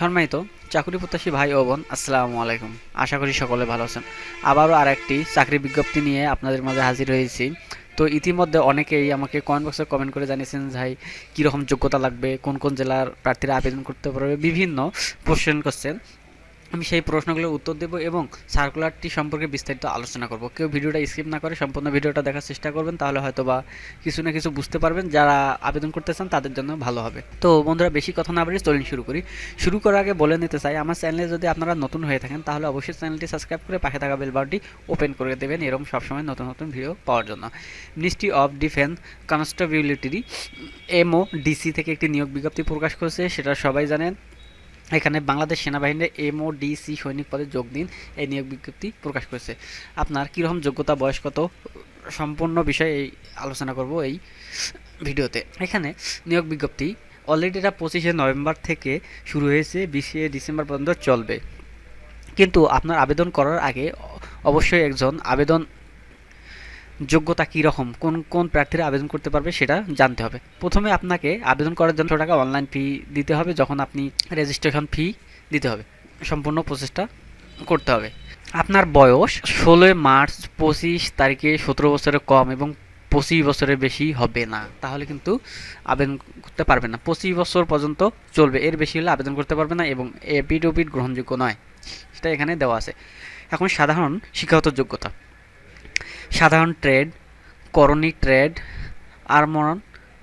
সম্মানিত চাকরি প্রত্যাশী ভাই ও বোন, আসসালামু আলাইকুম। আশা করি সকলে ভালো আছেন। আবারও আর একটি চাকরি বিজ্ঞপ্তি নিয়ে আপনাদের মাঝে হাজির হয়েছি। তো ইতিমধ্যে অনেকেই আমাকে কমেন্ট বক্সে কমেন্ট করে জানিয়েছেন ভাই, কীরকম যোগ্যতা লাগবে, কোন কোন জেলার প্রার্থীরা আবেদন করতে পারবে, বিভিন্ন প্রশ্ন করছেন। আমি সেই প্রশ্নগুলোর উত্তর দেব এবং সার্কুলারটি সম্পর্কে বিস্তারিত আলোচনা করব। কেউ ভিডিওটা স্কিপ না করে সম্পূর্ণ ভিডিওটা দেখার চেষ্টা করবেন, তাহলে হয়তো বা কিছু না কিছু বুঝতে পারবেন যারা আবেদন করতে চান তাদের জন্য ভালো হবে। তো বন্ধুরা, বেশি কথা না বাড়িয়ে চলুন শুরু করি। শুরু করার আগে বলে নিতে চাই, আমার চ্যানেলে যদি আপনারা নতুন হয়ে থাকেন, তাহলে অবশ্যই চ্যানেলটি সাবস্ক্রাইব করে পাশে থাকা বেল বাটনটি ওপেন করে দেবেন, এরকম সবসময় নতুন নতুন ভিডিও পাওয়ার জন্য। মিনিস্ট্রি অফ ডিফেন্স কনস্টেবিলিটি এমও ডিসি থেকে একটি নিয়োগ বিজ্ঞপ্তি প্রকাশ করেছে, সেটা সবাই জানেন। এখানে বাংলাদেশ সেনাবাহিনীর এমওডিসি সৈনিক পদে যোগ দিন, এই নিয়োগ বিজ্ঞপ্তি প্রকাশ করেছে। আপনার কীরকম যোগ্যতা, বয়স কত, সম্পূর্ণ বিষয়ে এই আলোচনা করব এই ভিডিওতে। এখানে নিয়োগ বিজ্ঞপ্তি অলরেডি এটা পঁচিশে নভেম্বর থেকে শুরু হয়েছে, বিশে ডিসেম্বর পর্যন্ত চলবে। কিন্তু আপনার আবেদন করার আগে অবশ্যই একজন আবেদন যোগ্যতা কী রকম? কোন কোন প্রার্থীরা আবেদন করতে পারবে সেটা জানতে হবে। প্রথমে আপনাকে আবেদন করার জন্য টাকা অনলাইন ফি দিতে হবে, যখন আপনি রেজিস্ট্রেশন ফি দিতে হবে। সম্পূর্ণ প্রসেসটা করতে হবে। আপনার বয়স ষোলোই মার্চ পঁচিশ তারিখে সতেরো বছরের কম এবং পঁচিশ বছরের বেশি হবে না। তাহলে কিন্তু আবেদন করতে পারবে না। পঁচিশ বছর পর্যন্ত চলবে। এর বেশি হলে আবেদন করতে পারবে না এবং এপিডোপিড গ্রহণযোগ্য নয়। সেটা এখানে দেওয়া আছে। এখন সাধারণ শিক্ষাগত যোগ্যতা। সাধারণ ট্রেড, করণী ট্রেড আরমরন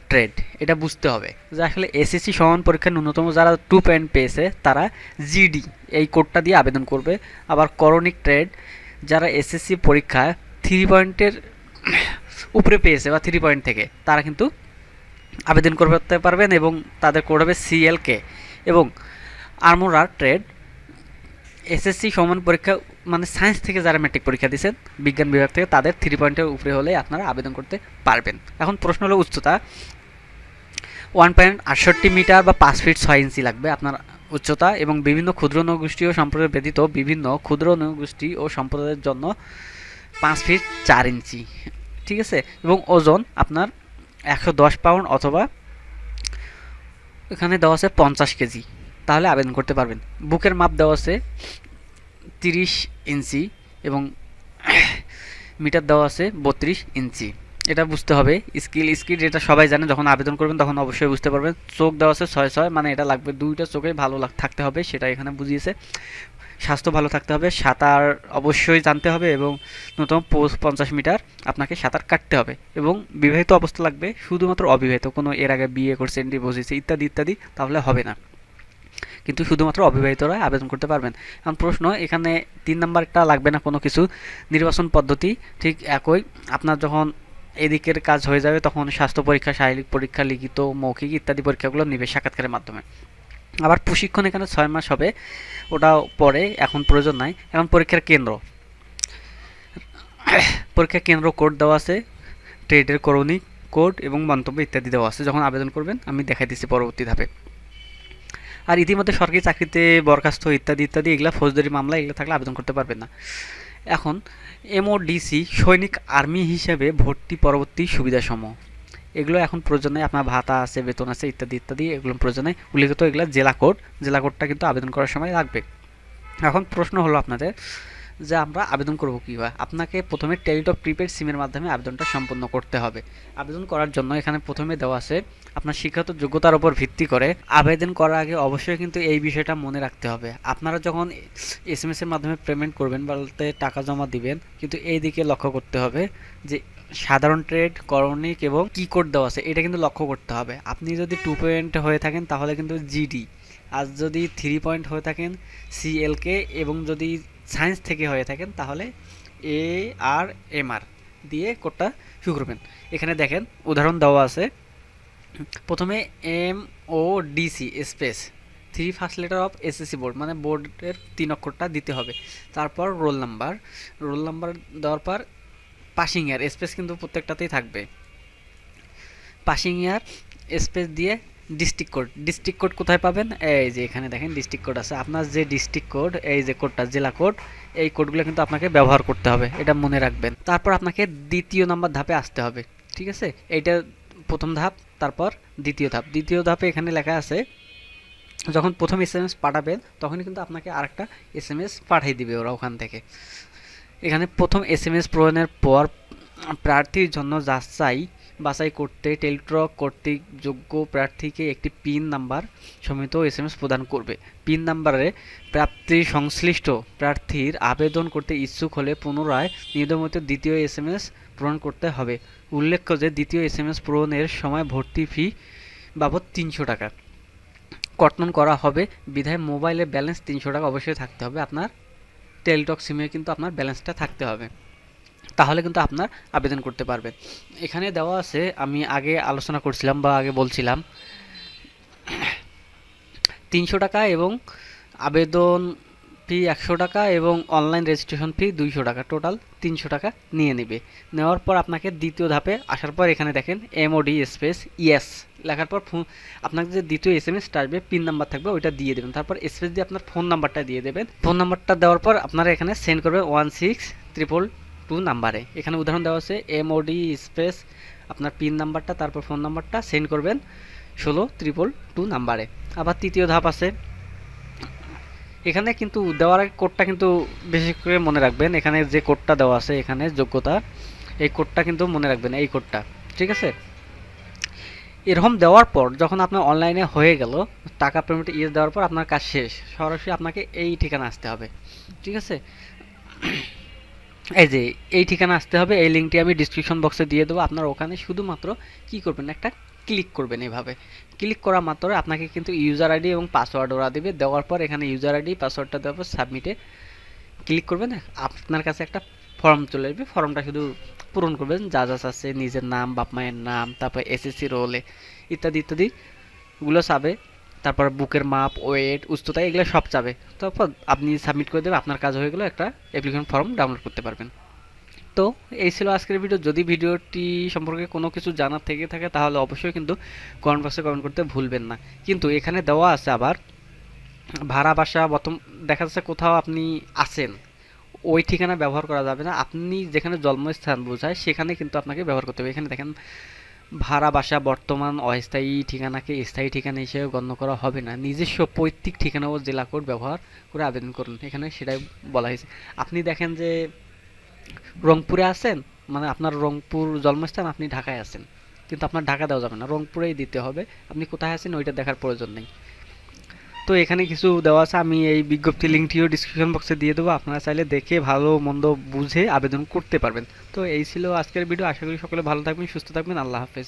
ট্রেড, এটা বুঝতে হবে। যে আসলে এসএসসি সমান পরীক্ষার ন্যূনতম যারা টু পয়েন্ট পেয়েছে, তারা জিডি এই কোডটা দিয়ে আবেদন করবে। আবার করণিক ট্রেড, যারা এসএসসি পরীক্ষায় থ্রি পয়েন্টের উপরে পেয়েছে বা থ্রি পয়েন্ট থেকে, তারা কিন্তু আবেদন করতে পারবেন এবং তাদের কোড হবে সিএলকে এবং আর্মোরার ট্রেড এসএসসি সমান পরীক্ষা মানে সায়েন্স থেকে যারা ম্যাট্রিক পরীক্ষা দিয়েছেন, বিজ্ঞান বিভাগ থেকে, তাদের থ্রি পয়েন্টের উপরে হলে আপনারা আবেদন করতে পারবেন। এখন প্রশ্ন হলো উচ্চতা। ওয়ান পয়েন্ট আটষট্টি মিটার বা পাঁচ ফিট ছয় ইঞ্চি লাগবে আপনার উচ্চতা এবং বিভিন্ন ক্ষুদ্র নৌগোষ্ঠী ও সম্প্রদায় ব্যতীত বিভিন্ন ক্ষুদ্র নৌগোষ্ঠী ও সম্প্রদায়ের জন্য পাঁচ ফিট চার ইঞ্চি ঠিক আছে? এবং ওজন আপনার একশো দশ পাউন্ড অথবা এখানে দেওয়া আছে পঞ্চাশ কেজি, তাহলে আবেদন করতে পারবেন। বুকের মাপ দেওয়া আছে তিরিশ ইঞ্চি এবং মিটার দেওয়া আছে বত্রিশ ইঞ্চি। এটা বুঝতে হবে। স্কিল স্কিল যেটা সবাই জানে, যখন আবেদন করবেন তখন অবশ্যই বুঝতে পারবেন। চোখ দেওয়া আছে ছয় ছয় মানে এটা লাগবে দুইটা চোখে ভালো থাকতে হবে, সেটা এখানে বুঝিয়েছে। স্বাস্থ্য ভালো থাকতে হবে, সাঁতার অবশ্যই জানতে হবে এবং ন্যূনতম পঞ্চাশ মিটার আপনাকে সাঁতার কাটতে হবে এবং বিবাহিত অবস্থা লাগবে শুধুমাত্র অবিবাহিত, কোনো এর আগে বিয়ে করছেন ডিভোর্স ইত্যাদি ইত্যাদি, তাহলে হবে না। কিন্তু শুধুমাত্র অবিবাহিতরা আবেদন করতে পারবেন। এখন প্রশ্ন, এখানে তিন নাম্বারটা লাগবে না কোনো কিছু। নির্বাচন পদ্ধতি, ঠিক একই। আপনার যখন এদিকের কাজ হয়ে যাবে, তখন স্বাস্থ্য পরীক্ষা, শারীরিক পরীক্ষা, লিখিত, মৌখিক ইত্যাদি পরীক্ষাগুলো নিবে সাক্ষাৎকারের মাধ্যমে। আবার প্রশিক্ষণ এখানে ছয় মাস হবে ওটা পরে, এখন প্রয়োজন নাই। এখন পরীক্ষার কেন্দ্র। পরীক্ষার কেন্দ্র কোড দেওয়া আছে, ট্রেডের করণিক কোড এবং মন্তব্য ইত্যাদি দেওয়া আছে। যখন আবেদন করবেন, আমি দেখাই দিচ্ছি পরবর্তী ধাপে। আর ইতিমধ্যে সরকারি চাকরিতে বরখাস্ত ইত্যাদি ইত্যাদি এগুলো ফৌজদারি মামলা এগুলো থাকলে আবেদন করতে পারবেন না। এখন এমওডিসি সৈনিক আর্মি হিসেবে ভর্তি পরবর্তী সুবিধাসমূহ। এগুলো এখন প্রয়োজনে আপনার ভাতা আছে, বেতন আছে ইত্যাদি ইত্যাদি এগুলো প্রয়োজনে উল্লেখিত এগুলো জেলা কোড, জেলা কোডটা কিন্তু আবেদন করার সময় লাগবে। এখন প্রশ্ন হলো আপনাদের যে আমরা আবেদন করব কীভাবে? আপনাকে প্রথমে টেলিটক প্রিপেড সিমের মাধ্যমে আবেদনটা সম্পন্ন করতে হবে। আবেদন করার জন্য এখানে প্রথমে দেওয়া আছে আপনার শিক্ষাগত যোগ্যতার উপর ভিত্তি করে আবেদন করার আগে অবশ্যই কিন্তু এই বিষয়টা মনে রাখতে হবে। আপনারা যখন এস এম এর মাধ্যমে পেমেন্ট করবেন বলতে টাকা জমা দিবেন, কিন্তু এই দিকে লক্ষ্য করতে হবে। যে সাধারণ ট্রেড করণিক এবং কি কোড দেওয়া আছে, এটা কিন্তু লক্ষ্য করতে হবে। আপনি যদি টু পয়েন্ট হয়ে থাকেন, তাহলে কিন্তু জিডি আর যদি থ্রি পয়েন্ট হয়ে থাকেন সিএলকে এবং যদি সায়েন্স থেকে হয়ে থাকেন, তাহলে এ আর এম আর দিয়ে কোডটা শুরু করবেন। এখানে দেখেন, উদাহরণ দেওয়া আছে। প্রথমে M O DC space three first letter of SSC board মানে বোর্ডের তিন অক্ষরটা দিতে হবে। তারপর রোল নাম্বার রোল নাম্বার দেওয়ার পর পাসিং ইয়ার স্পেস কিন্তু প্রত্যেকটাতেই থাকবে। পাসিং ইয়ার স্পেস দিয়ে ডিস্ট্রিক্ট কোড ডিস্ট্রিক্ট কোড কোথায় পাবেন? এই যে এখানে দেখেন ডিস্ট্রিক্ট কোড আছে। আপনার যে ডিস্ট্রিক্ট কোড এই যে কোডটা জেলা কোড এই কোডগুলো কিন্তু আপনাকে ব্যবহার করতে হবে। এটা মনে রাখবেন। তারপর আপনাকে দ্বিতীয় নাম্বার ধাপে আসতে হবে। ঠিক আছে? এইটা প্রথম ধাপ, তারপর দ্বিতীয় ধাপ। দ্বিতীয় ধাপে এখানে লেখা আছে, যখন প্রথম এস এম এস পাঠাবেন, তখনই কিন্তু আপনাকে আরেকটা এস এম এস পাঠিয়ে দিবে ওরা ওখান থেকে। এখানে প্রথম এস এম এস পূরণের পর প্রার্থীর জন্য যাচাই বাছাই করতে টেলিটক কর্তৃক যোগ্য প্রার্থীকে একটি পিন নাম্বার সমেত এস এম এস প্রদান করবে। পিন নাম্বারে প্রাপ্তি সংশ্লিষ্ট প্রার্থীর আবেদন করতে ইচ্ছুক হলে পুনরায় নিয়মিত দ্বিতীয় এস এম এস পূরণ করতে হবে। উল্লেখ্য যে দ্বিতীয় এস এম এস পূরণের সময় ভর্তি ফি বাবদ তিনশো টাকা। কর্তন করা হবে। বিধায় মোবাইলে ব্যালেন্স তিনশো টাকা অবশ্যই থাকতে হবে। আপনার টেলিটক সিমে কিন্তু আপনার ব্যালেন্সটা থাকতে হবে। তাহলে কিন্তু আপনার আবেদন করতে পারবে। এখানে দেওয়া আছে, আমি আগে আলোচনা করছিলাম বা আগে বলছিলাম, তিনশো টাকা এবং আবেদন ফি একশো টাকা এবং অনলাইন রেজিস্ট্রেশন ফি দুইশো টাকা টোটাল তিনশো টাকা নিয়ে নেবে। নেওয়ার পর আপনাকে দ্বিতীয় ধাপে আসার পর এখানে দেখেন এমওডি স্পেস ইয়েস লেখার পর ফোন আপনাকে যে দ্বিতীয় এস এম এস আসবে পিন নাম্বার থাকবে, ওইটা দিয়ে দেবেন। তারপর স্পেস দিয়ে আপনার ফোন নাম্বারটা দিয়ে দেবেন। ফোন নাম্বারটা দেওয়ার পর আপনারা এখানে সেন্ড করবেন ওয়ান সিক্স ট্রিপল টু নাম্বারে এখানে উদাহরণ দেওয়া আছে এমওডি স্পেস আপনার পিন নাম্বারটা তারপর ফোন নাম্বারটা সেন্ড করবেন ষোলো ত্রিপল টু নাম্বারে আবার তৃতীয় ধাপ আছে এখানে কিন্তু দেওয়ার আগে কোডটা কিন্তু বেশি করে মনে রাখবেন। এখানে যে কোডটা দেওয়া আছে, এখানে যোগ্যতা, এই কোডটা কিন্তু মনে রাখবেন, এই কোডটা ঠিক আছে? এরকম দেওয়ার পর যখন আপনার অনলাইনে হয়ে গেল, টাকা পেমেন্ট ইয়ে দেওয়ার পর আপনার কাজ শেষ। সরাসরি আপনাকে এই ঠিকানা আসতে হবে। ঠিক আছে? এই যে, এই ঠিকানা আসতে হবে, এই লিঙ্কটি আমি ডিসক্রিপশন বক্সে দিয়ে দেবো। আপনার ওখানে শুধুমাত্র কি করবেন? একটা ক্লিক করবেন এভাবে। ক্লিক করা মাত্র আপনাকে কিন্তু ইউজার আইডি এবং পাসওয়ার্ড ওরা দেবে। দেওয়ার পর এখানে ইউজার আইডি পাসওয়ার্ডটা দেওয়ার পর সাবমিটে ক্লিক করবেন। আপনার কাছে একটা ফর্ম চলে আসবে। ফর্মটা শুধু পূরণ করবেন। যা যা আছে, নিজের নাম, বাপ মায়ের নাম, তারপর এসএসসি রোলে ইত্যাদি ইত্যাদি গুলো চাবে। তারপর বুকের মাপ ওয়েট উচ্চতা, এগুলো সব চাবে। তারপর আপনি সাবমিট করে দেবেন। আপনার কাজ হয়ে গেলে একটা অ্যাপ্লিকেশন ফর্ম ডাউনলোড করতে পারবেন। তো এই ছিল আজকের ভিডিও যদি ভিডিওটি সম্পর্কে কোনো কিছু জানার থেকে থাকে, তাহলে অবশ্যই কিন্তু কমেন্ট বক্সে কমেন্ট করতে ভুলবেন না। কিন্তু এখানে দেওয়া আছে আবার, ভাড়া বাসা বর্তম, দেখা যাচ্ছে কোথাও আপনি আছেন, ওই ঠিকানা ব্যবহার করা যাবে না। আপনি যেখানে জন্মস্থান বোঝায়, সেখানে কিন্তু আপনাকে ব্যবহার করতে হবে। এখানে দেখেন, ভাড়া বাসা বর্তমান অস্থায়ী ঠিকানাকে স্থায়ী ঠিকানা হিসেবে গণ্য করা হবে না। নিজস্ব পৈতৃক ঠিকানা ও জেলা কোড ব্যবহার করে আবেদন করুন। এখানে সেটাই বলা হয়েছে। আপনি দেখেন যে রংপুরে আছেন মানে আপনার রংপুর জন্মস্থান, আপনি ঢাকায় আছেন। কিন্তু আপনার ঢাকা দেওয়া যাবে না, রংপুরেই দিতে হবে। আপনি কোথায় আছেন ওইটা দেখার প্রয়োজন নেই। তো এখানে কিছু দেওয়া আছে, আমি এই বিজ্ঞপ্তি লিঙ্কটিও ডিসক্রিপশন বক্সে দিয়ে দেবো। আপনারা চাইলে দেখে, ভালো, মন্দ বুঝে আবেদন করতে পারবেন। তো এই ছিল আজকের ভিডিও আশা করি সকলে ভালো থাকবেন, সুস্থ থাকবেন। আল্লাহ হাফেজ।